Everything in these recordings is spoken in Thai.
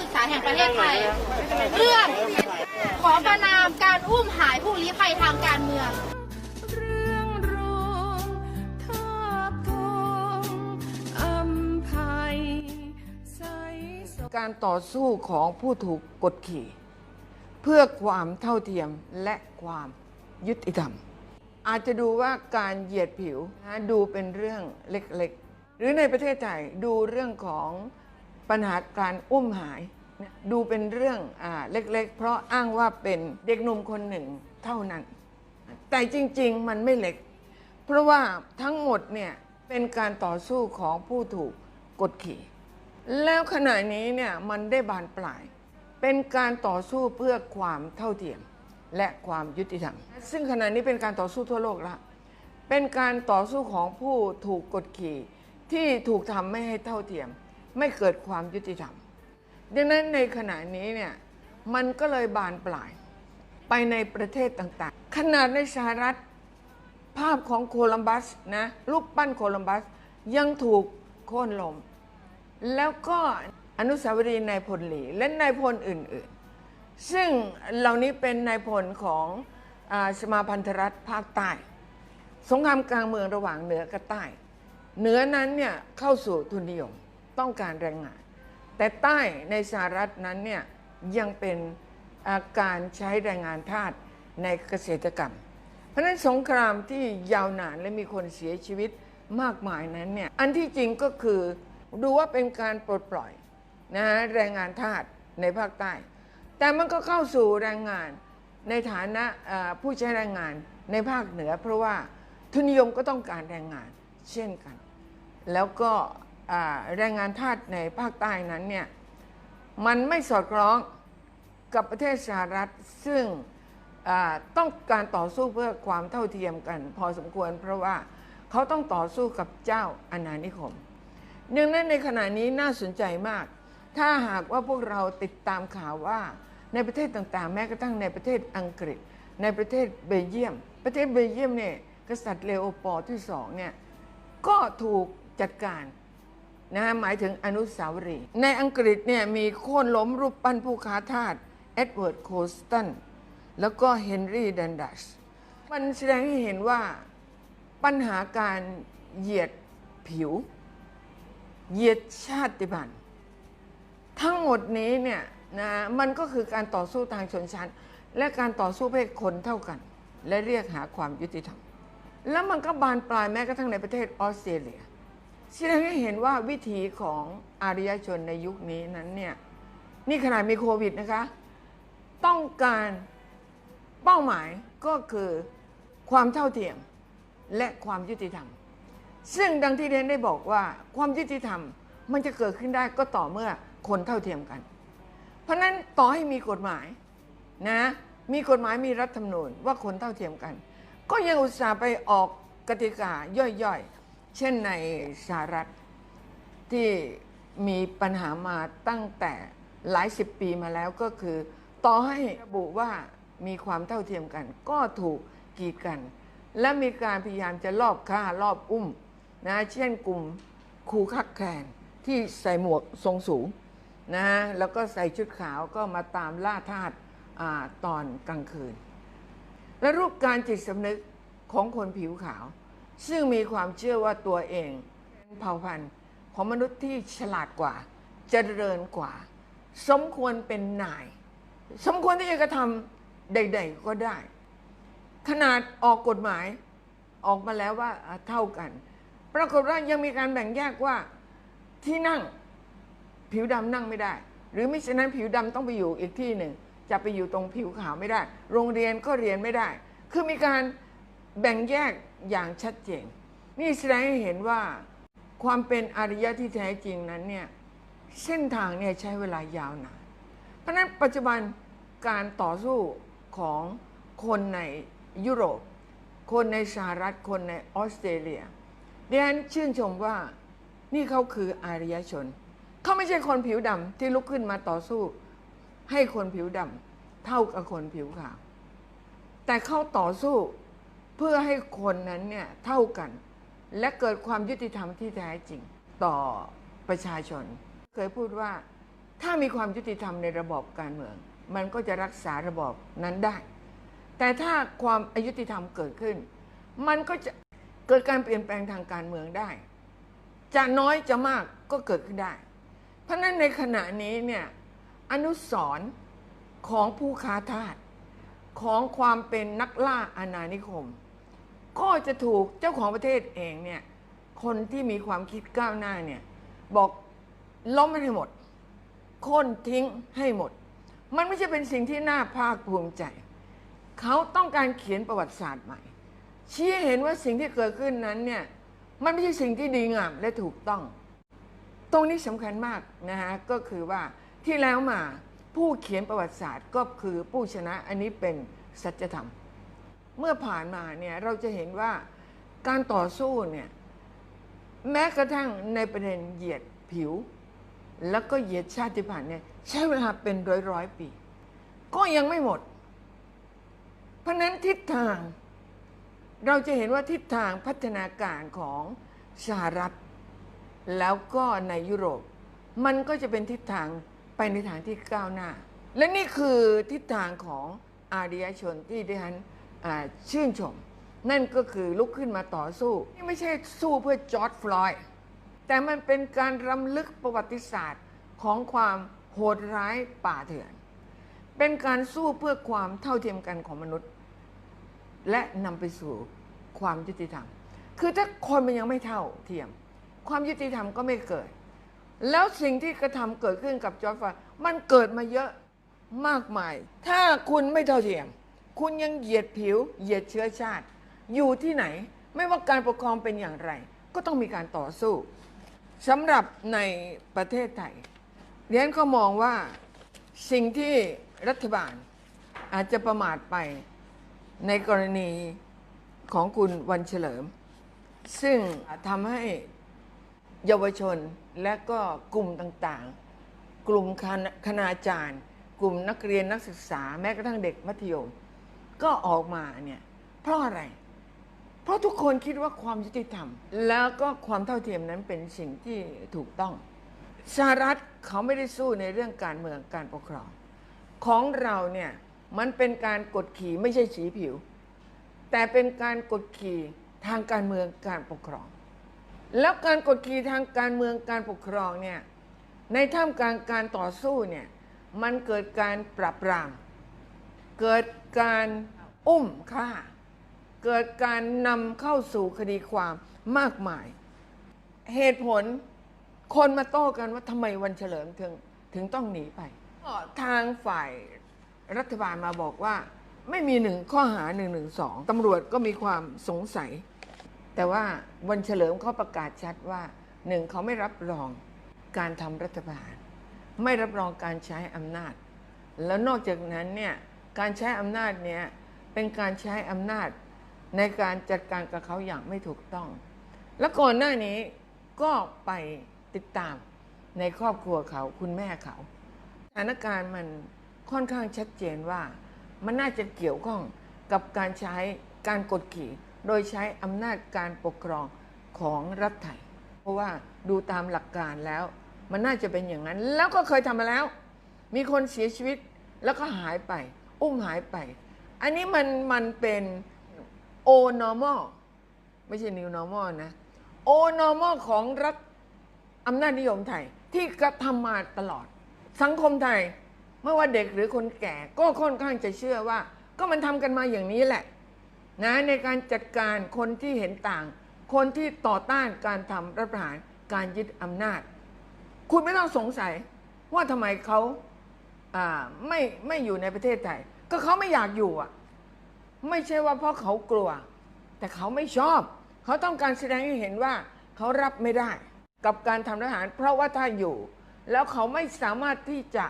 ศึกษาแห่งประเทศไทย เรื่องขอประนามการอุ้มหายผู้ลี้ภัยทางการเมืองการต่อสู้ของผู้ถูกกดขี่ เพื่อความเท่าเทียมและความยุติธรรม อาจจะดูว่าการเหยียดผิวนะดูเป็นเรื่องเล็กๆ หรือในประเทศไทยดูเรื่องของ ปัญหาการอุ้มหาย ดูเป็นเรื่องอเล็กๆ เพราะอ้างว่าเป็นเด็กหนุ่มคนหนึ่งเท่านั้น แต่จริงๆมันไม่เล็ก เพราะว่าทั้งหมดเนี่ยเป็นการต่อสู้ของผู้ถูกกดขี่ แล้วขณะนี้เนี่ยมันได้บานปลาย เป็นการต่อสู้เพื่อความเท่าเทียมและความยุติธรรม ซึ่งขณะนี้เป็นการต่อสู้ทั่วโลกล้วเป็นการต่อสู้ของผู้ถูกกดขี่ที่ถูกทำไม่ให้เท่าเทียม ไม่เกิดความยุติธรรม ดังนั้นในขณะนี้เนี่ยมันก็เลยบานปลายไปในประเทศต่างๆ ขนาดในสหรัฐภาพของโคลัมบัสนะรูปปั้นโคลัมบัสยังถูกโค่นลม แล้วก็อนุสาวรีย์นายพลหลีและนายพลอื่นๆ ซึ่งเหล่านี้เป็นนายพลของอาสมาพันธรัฐภาคใต้ สงครามกลางเมืองระหว่างเหนือกับใต้ เหนือนั้นเนี่ยเข้าสู่ทุนนิยม ต้องการแรงงาน แต่ใต้ในสหรัฐนั้นเนี่ยยังเป็นอาการใช้แรงงานทาสในเกษตรกรรม เพราะฉะนั้นสงครามที่ยาวนานและมีคนเสียชีวิตมากมายนั้นเนี่ยอันที่จริงก็คือดูว่าเป็นการปลดปล่อยนะฮะแรงงานทาสในภาคใต้ แต่มันก็เข้าสู่แรงงานในฐานะผู้ใช้แรงงานในภาคเหนือ เพราะว่าทุนนิยมก็ต้องการแรงงานเช่นกัน แล้วก็ แรงงานทาสในภาคใต้นั้นเนี่ยมันไม่สอดคล้องกับประเทศสหรัฐซึ่งต้องการต่อสู้เพื่อความเท่าเทียมกัน พอสมควร เพราะว่าเขาต้องต่อสู้กับเจ้าอาณานิคมดังนั้นในขณะนี้น่าสนใจมาก ถ้าหากว่าพวกเราติดตามข่าวว่าในประเทศต่างๆ แม้กระทั่งในประเทศอังกฤษ ในประเทศเบลเยียม ประเทศเบลเยียมเนี่ยกษัตริย์เลโอปอที่สองเนี่ยก็ถูกจัดการ นะหมายถึงอนุสาวรีย์ในอังกฤษเนี่ยมีโค่นล้มรูปปั้นผู้ค้าทาสเอ็ดเวิร์ดโคสตันแล้วก็เฮนรี่ดันดัสมันแสดงให้เห็นว่าปัญหาการเหยียดผิว เหยียดชาติพันธุ์ทั้งหมดนี้เนี่ยนะมันก็คือการต่อสู้ทางชนชั้น และการต่อสู้เพื่อคนเท่ากัน และเรียกหาความยุติธรรม แล้วมันก็บานปลายแม้กระทั่งในประเทศออสเตรเลีย แสดงให้เห็นว่าวิถีของอารยชนในยุคนี้นั้นเนี่ยนี่ขนาดมีโควิดนะคะ ต้องการเป้าหมายก็คือความเท่าเทียมและความยุติธรรม ซึ่งดังที่เรนได้บอกว่าความยุติธรรมมันจะเกิดขึ้นได้ก็ต่อเมื่อคนเท่าเทียมกัน เพราะนั้นต่อให้มีกฎหมายนะมีกฎหมายมีรัฐธรรมนูญว่าคนเท่าเทียมกัน ก็ยังอุตส่าห์ไปออกกติกาย่อยๆ เช่นในสหรัฐที่มีปัญหามาตั้งแต่หลายสิบปีมาแล้วก็คือ ต่อให้ระบุว่ามีความเท่าเทียมกัน ก็ถูกกีดกัน และมีการพยายามจะลอบฆ่าลอบอุ้มนะเช่นกลุ่มครูคักแคลนที่ใส่หมวกทรงสูงนะแล้วก็ใส่ชุดขาวก็มาตามล่าทาสอ่าตอนกลางคืน และรูปการจิตสำนึกของคนผิวขาว ซึ่งมีความเชื่อว่าตัวเองเป็นเผ่าพันธุ์ของมนุษย์ที่ฉลาดกว่าเจริญกว่า สมควรเป็นนาย สมควรที่จะกระทำใด ๆ ก็ได้ ขนาดออกกฎหมายออกมาแล้วว่าเท่ากัน ปรากฏว่ายังมีการแบ่งแยกว่าที่นั่งผิวดำนั่งไม่ได้ หรือไม่ฉะนั้นผิวดำต้องไปอยู่อีกที่หนึ่ง จะไปอยู่ตรงผิวขาวไม่ได้ โรงเรียนก็เรียนไม่ได้ คือมีการ แบ่งแยกอย่างชัดเจน นี่แสดงให้เห็นว่าความเป็นอารยะที่แท้จริงนั้นเนี่ยเส้นทางเนี่ยใช้เวลายาวนาน เพราะฉะนั้นปัจจุบันการต่อสู้ของคนในยุโรป คนในสหรัฐ คนในออสเตรเลียดิฉันชื่นชมว่านี่เขาคืออารยชน เขาไม่ใช่คนผิวดำที่ลุกขึ้นมาต่อสู้ ให้คนผิวดำเท่ากับคนผิวขาว แต่เขาต่อสู้ เพื่อให้คนนั้นเนี่ยเท่ากัน และเกิดความยุติธรรมที่แท้จริงต่อประชาชน เคยพูดว่าถ้ามีความยุติธรรมในระบอบการเมือง มันก็จะรักษาระบอบนั้นได้ แต่ถ้าความอายุติธรรมเกิดขึ้น มันก็จะเกิดการเปลี่ยนแปลงทางการเมืองได้ จะน้อยจะมากก็เกิดขึ้นได้ เพราะนั้นในขณะนี้เนี่ยอนุสรของผู้ค้าทาสของความเป็นนักล่าอาณานิคม ก็จะถูกเจ้าของประเทศเองเนี่ย คนที่มีความคิดก้าวหน้าเนี่ย บอกล้มมันให้หมดโค่นทิ้งให้หมด มันไม่ใช่เป็นสิ่งที่น่าภาคภูมิใจ เขาต้องการเขียนประวัติศาสตร์ใหม่ ชี้เห็นว่าสิ่งที่เกิดขึ้นนั้นเนี่ยมันไม่ใช่สิ่งที่ดีงามและถูกต้อง ตรงนี้สำคัญมากนะฮะก็คือว่าที่แล้วมาผู้เขียนประวัติศาสตร์ก็คือผู้ชนะอันนี้เป็นสัจธรรม เมื่อผ่านมาเนี่ยเราจะเห็นว่าการต่อสู้เนี่ยแม้กระทั่งในประเด็นเหยียดผิว แล้วก็เหยียดชาติพันธุ์เนี่ยใช้เวลาเป็นร้อยร้อยปี ก็ยังไม่หมด เพราะนั้นทิศทาง เราจะเห็นว่าทิศทางพัฒนาการของสหรัฐ แล้วก็ในยุโรป มันก็จะเป็นทิศทางไปในทางที่ก้าวหน้า และนี่คือทิศทางของอารยชนที่ดิฉัน ชื่นชม นั่นก็คือลุกขึ้นมาต่อสู้ นี่ไม่ใช่สู้เพื่อจอร์ดฟลอยด์แต่มันเป็นการรำลึกประวัติศาสตร์ของความโหดร้ายป่าเถื่อน เป็นการสู้เพื่อความเท่าเทียมกันของมนุษย์ และนำไปสู่ความยุติธรรม คือถ้าคนมันยังไม่เท่าเทียม ความยุติธรรมก็ไม่เกิด แล้วสิ่งที่กระทำเกิดขึ้นกับจอร์จฟลอยด์มันเกิดมาเยอะมากมาย ถ้าคุณไม่เท่าเทียม คุณยังเหยียดผิว เหยียดเชื้อชาติ อยู่ที่ไหน ไม่ว่าการปกครองเป็นอย่างไร ก็ต้องมีการต่อสู้สำหรับในประเทศไทยเรียนก็มองว่าสิ่งที่รัฐบาลอาจจะประมาทไปในกรณีของคุณวันเฉลิม ซึ่งทำให้เยาวชนและก็กลุ่มต่างๆ กลุ่มคณคณาจารย์ กลุ่มนักเรียนนักศึกษาแม้กระทั่งเด็กมัธยม ก็ออกมาเนี่ยเพราะอะไร เพราะทุกคนคิดว่าความยุติธรรม แล้วก็ความเท่าเทียมนั้นเป็นสิ่งที่ถูกต้องสหรัฐเขาไม่ได้สู้ในเรื่องการเมืองการปกครอง ของเราเนี่ยมันเป็นการกดขี่ไม่ใช่สีผิว แต่เป็นการกดขี่ทางการเมืองการปกครอง แล้วการกดขี่ทางการเมืองการปกครองเนี่ยในท่ามกลางการต่อสู้เนี่ยมันเกิดการปราบปราม เกิดการอุ้มฆ่า เกิดการนำเข้าสู่คดีความมากมาย เหตุผลคนมาโต้กันว่าทำไมวันเฉลิมถึงถึงต้องหนีไป ทางฝ่ายรัฐบาลมาบอกว่า ไม่มีหนึ่งข้อหาหนึ่งหนึ่งสองตำรวจก็มีความสงสัย แต่ว่าวันเฉลิมเขาประกาศชัดว่าหนึ่งเขาไม่รับรองการทำรัฐประหารไม่รับรองการใช้อำนาจ แล้วนอกจากนั้นเนี่ย การใช้อำนาจเนี่ยเป็นการใช้อำนาจในการจัดการกับเขาอย่างไม่ถูกต้อง แล้วก่อนหน้านี้ก็ไปติดตามในครอบครัวเขาคุณแม่เขาสถานการณ์มันค่อนข้างชัดเจนว่า มันน่าจะเกี่ยวข้องกับการใช้การกดขี่ โดยใช้อำนาจการปกครองของรัฐไทย เพราะว่าดูตามหลักการแล้ว มันน่าจะเป็นอย่างนั้น แล้วก็เคยทำมาแล้ว มีคนเสียชีวิตแล้วก็หายไป อุ้มหายไป อันนี้มันมันเป็นโอ normal ไม่ใช่ new normal นะโอ normal ของรัฐอำนาจนิยมไทยที่กระทำมาตลอด สังคมไทยไม่ว่าเด็กหรือคนแก่ก็ค่อนข้างจะเชื่อว่า ก็มันทำกันมาอย่างนี้แหละ นะในการจัดการคนที่เห็นต่าง คนที่ต่อต้านการทำรัฐประหารการยึดอำนาจ คุณไม่ต้องสงสัยว่าทำไมเขาไม่ไม่อยู่ในประเทศไทย ก็เขาไม่อยากอยู่อะ ไม่ใช่ว่าเพราะเขากลัว แต่เขาไม่ชอบ เขาต้องการแสดงให้เห็นว่าเขารับไม่ได้ กับการทำทหาร เพราะว่าถ้าอยู่ แล้วเขาไม่สามารถที่จะ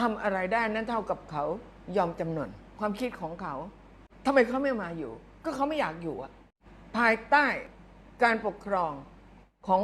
ทำอะไรได้นั้นเท่ากับเขายอมจำนนความคิดของเขาทำไมเขาไม่มาอยู่ ก็เขาไม่อยากอยู่อะภายใต้การปกครองของ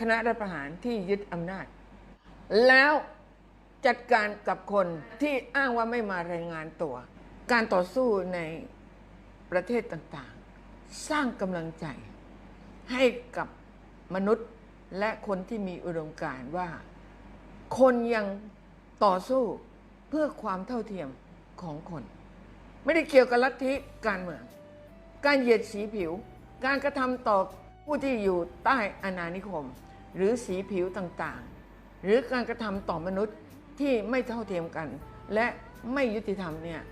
คณะรัฐประหารที่ยึดอำนาจ แล้ว จัดการกับคนที่อ้างว่าไม่มารายงานตัว การต่อสู้ในประเทศต่างๆ สร้างกำลังใจ ให้กับมนุษย์และคนที่มีอุดมการณ์ว่า คนยังต่อสู้เพื่อความเท่าเทียมของคน ไม่ได้เกี่ยวกับลัทธิการเมือง การเหยียดสีผิว การกระทำต่อผู้ที่อยู่ใต้อาณานิคม หรือสีผิวต่างๆ หรือการกระทำต่อมนุษย์ ที่ไม่เท่าเทียมกัน และไม่ยุติธรรมเนี่ย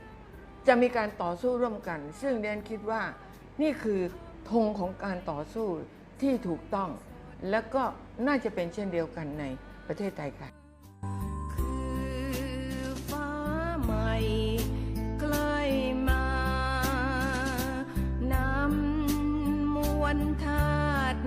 จะมีการต่อสู้ร่วมกัน ซึ่งเดนคิดว่านี่คือธงของการต่อสู้ที่ถูกต้อง และก็น่าจะเป็นเช่นเดียวกันในประเทศไทยค่ะคือฟ้าใหม่ใกล้มานำมวลธาตุ